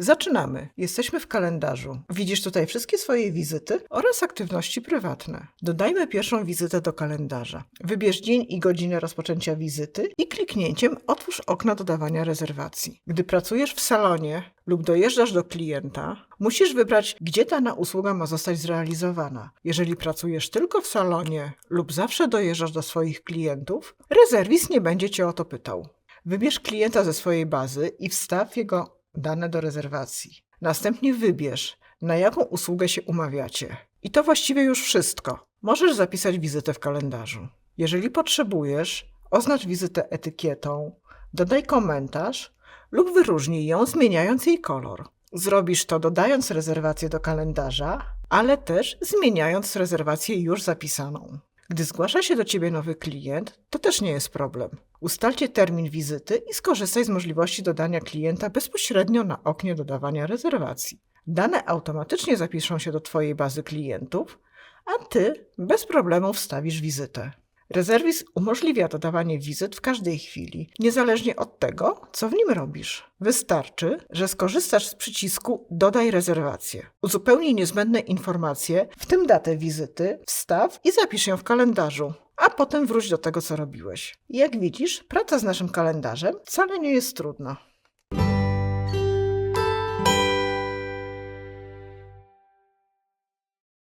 Zaczynamy. Jesteśmy w kalendarzu. Widzisz tutaj wszystkie swoje wizyty oraz aktywności prywatne. Dodajmy pierwszą wizytę do kalendarza. Wybierz dzień i godzinę rozpoczęcia wizyty i kliknięciem otwórz okno dodawania rezerwacji. Gdy pracujesz w salonie lub dojeżdżasz do klienta, musisz wybrać, gdzie dana usługa ma zostać zrealizowana. Jeżeli pracujesz tylko w salonie lub zawsze dojeżdżasz do swoich klientów, rezerwis nie będzie cię o to pytał. Wybierz klienta ze swojej bazy i wstaw jego dane do rezerwacji. Następnie wybierz, na jaką usługę się umawiacie. I to właściwie już wszystko. Możesz zapisać wizytę w kalendarzu. Jeżeli potrzebujesz, oznacz wizytę etykietą, dodaj komentarz lub wyróżnij ją, zmieniając jej kolor. Zrobisz to dodając rezerwację do kalendarza, ale też zmieniając rezerwację już zapisaną. Gdy zgłasza się do Ciebie nowy klient, to też nie jest problem. Ustalcie termin wizyty i skorzystaj z możliwości dodania klienta bezpośrednio na oknie dodawania rezerwacji. Dane automatycznie zapiszą się do Twojej bazy klientów, a Ty bez problemu wstawisz wizytę. Rezerwis umożliwia dodawanie wizyt w każdej chwili, niezależnie od tego, co w nim robisz. Wystarczy, że skorzystasz z przycisku Dodaj rezerwację. Uzupełnij niezbędne informacje, w tym datę wizyty, wstaw i zapisz ją w kalendarzu, a potem wróć do tego, co robiłeś. Jak widzisz, praca z naszym kalendarzem wcale nie jest trudna.